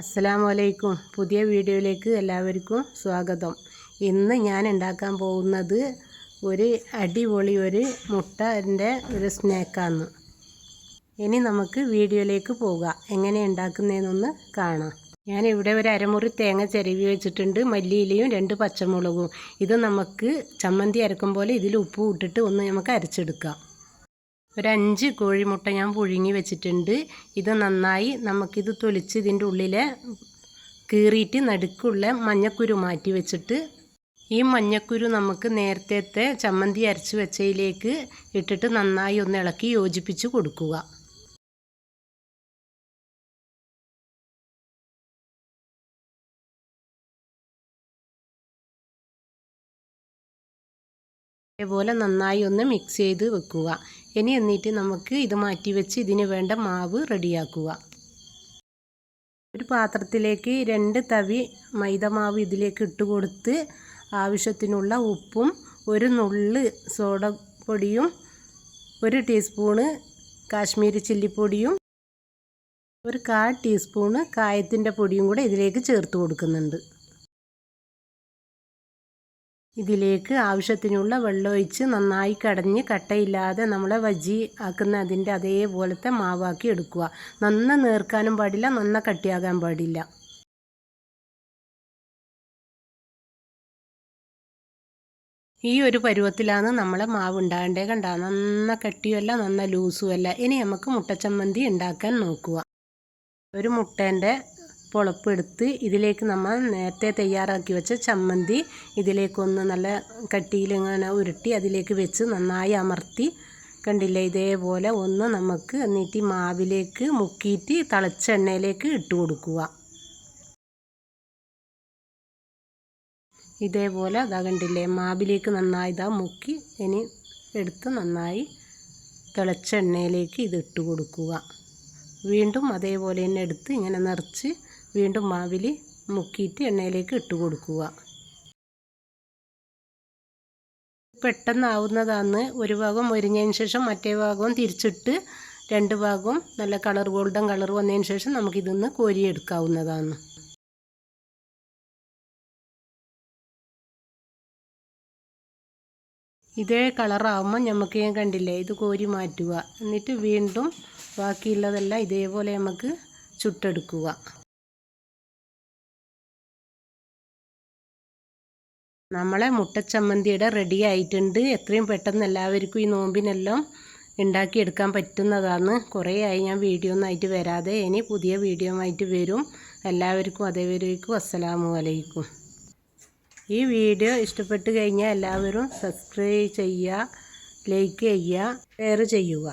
അസ്സലാമലൈക്കും. പുതിയ വീഡിയോയിലേക്ക് എല്ലാവർക്കും സ്വാഗതം. ഇന്ന് ഞാൻ ഉണ്ടാക്കാൻ പോകുന്നത് ഒരു അടിപൊളി ഒരു മുട്ടന്റെ ഒരു സ്നാക്കാണ്. ഇനി നമുക്ക് വീഡിയോയിലേക്ക് പോകാം. എങ്ങനെ ഉണ്ടാക്കുന്നതെന്നൊന്ന് കാണാം. ഞാൻ ഇവിടെ ഒരു അരമുറി തേങ്ങ ചിരവി വെച്ചിട്ടുണ്ട്. മല്ലിയിലയും രണ്ട് പച്ചമുളകും. ഇത് നമുക്ക് ചമ്മന്തി അരക്കും പോലെ ഇതിൽ ഉപ്പ് ഇട്ടിട്ട് ഒന്ന് നമുക്ക് അരച്ചെടുക്കാം. ഒരു അഞ്ച് കോഴിമുട്ട ഞാൻ പുഴുങ്ങി വെച്ചിട്ടുണ്ട്. ഇത് നന്നായി നമുക്കിത് തൊലിച്ച് ഇതിന്റെ ഉള്ളിലെ കീറിയിട്ട് നടുക്കുള്ള മഞ്ഞക്കുരു മാറ്റി വെച്ചിട്ട് ഈ മഞ്ഞക്കുരു നമുക്ക് നേരത്തെ ചമ്മന്തി അരച്ച് വെച്ചതിലേക്ക് ഇട്ടിട്ട് നന്നായി ഒന്ന് ഇളക്കി യോജിപ്പിച്ച് കൊടുക്കുക. അതേപോലെ നന്നായി ഒന്ന് മിക്സ് ചെയ്ത് വെക്കുക. ഇനി എന്നിട്ട് നമുക്ക് ഇത് മാറ്റി വെച്ച് ഇതിന് വേണ്ട മാവ് റെഡിയാക്കുക. ഒരു പാത്രത്തിലേക്ക് രണ്ട് തവി മൈദമാവ് ഇതിലേക്ക് ഇട്ട് കൊടുത്ത് ആവശ്യത്തിനുള്ള ഉപ്പും ഒരു നുള്ള് സോഡ പൊടിയും ഒരു ടീസ്പൂണ് കാശ്മീരി ചില്ലിപ്പൊടിയും ഒരു കാൽ ടീസ്പൂണ് കായത്തിന്റെ പൊടിയും കൂടെ ഇതിലേക്ക് ചേർത്ത് കൊടുക്കുന്നുണ്ട്. ഇതിലേക്ക് ആവശ്യത്തിനുള്ള വെള്ളമൊഴിച്ച് നന്നായി കടഞ്ഞ് കട്ടയില്ലാതെ നമ്മളെ വജി ആക്കുന്ന അതിന്റെ അതേപോലത്തെ മാവാക്കി എടുക്കുക. നന്ന നേർക്കാനും പാടില്ല നന്ന കട്ടിയാകാൻ പാടില്ല. ഈ ഒരു പരുവത്തിലാണ് നമ്മളെ മാവ് ഉണ്ടാകേണ്ടേ കണ്ട നന്ന കട്ടിയുമല്ല നന്ന ലൂസുമല്ല. ഇനി നമുക്ക് മുട്ടച്ചമ്മന്തി ഉണ്ടാക്കാൻ നോക്കുക. ഒരു മുട്ടേന്റെ പൊളപ്പെടുത്ത് ഇതിലേക്ക് നമ്മൾ നേരത്തെ തയ്യാറാക്കി വെച്ച ചമ്മന്തി ഇതിലേക്കൊന്ന് നല്ല കട്ടിയിൽ ഇങ്ങനെ ഉരുട്ടി അതിലേക്ക് വെച്ച് നന്നായി അമർത്തി. കണ്ടില്ലേ? ഇതേപോലെ ഒന്ന് നമുക്ക് എന്നിട്ട് മാവിലേക്ക് മുക്കിയിട്ട് തിളച്ച എണ്ണയിലേക്ക് ഇട്ട് കൊടുക്കുക. ഇതേപോലെ അതാ കണ്ടില്ലേ? മാവിലേക്ക് നന്നായി ഇതാ മുക്കി ഇനി എടുത്ത് നന്നായി തിളച്ച എണ്ണയിലേക്ക് ഇത് കൊടുക്കുക. വീണ്ടും അതേപോലെ തന്നെ എടുത്ത് ഇങ്ങനെ നിറച്ച് വീണ്ടും മാവിൽ മുക്കിയിട്ട് എണ്ണയിലേക്ക് ഇട്ട് കൊടുക്കുക. പെട്ടെന്നാവുന്നതാണ്. ഒരു ഭാഗം ഒരിഞ്ഞതിന് ശേഷം മറ്റേ ഭാഗവും തിരിച്ചിട്ട് രണ്ട് ഭാഗവും നല്ല കളർ ഗോൾഡൻ കളർ വന്നതിന് ശേഷം നമുക്കിതൊന്ന് കോരിയെടുക്കാവുന്നതാണ്. ഇതേ കളറാകുമ്പോൾ നമുക്ക് ഞാൻ കണ്ടില്ലേ ഇത് കോരി മാറ്റുക. എന്നിട്ട് വീണ്ടും ബാക്കിയുള്ളതെല്ലാം ഇതേപോലെ നമുക്ക് ചുട്ടെടുക്കുക. നമ്മളെ മുട്ടച്ചമ്മന്തിയുടെ റെഡി ആയിട്ടുണ്ട്. എത്രയും പെട്ടെന്ന് എല്ലാവർക്കും ഈ നോമ്പിനെല്ലാം ഉണ്ടാക്കിയെടുക്കാൻ പറ്റുന്നതാണ്. കുറേ ആയി ഞാൻ വീഡിയോ ഒന്നായിട്ട് വരാതെ. ഇനി പുതിയ വീഡിയോ ആയിട്ട് വരും. എല്ലാവർക്കും അതേവരേക്കും അസ്സലാമു അലൈക്കും. ഈ വീഡിയോ ഇഷ്ടപ്പെട്ട് കഴിഞ്ഞാൽ എല്ലാവരും സബ്സ്ക്രൈബ് ചെയ്യുക ലൈക്ക് ചെയ്യുക ഷെയർ ചെയ്യുക.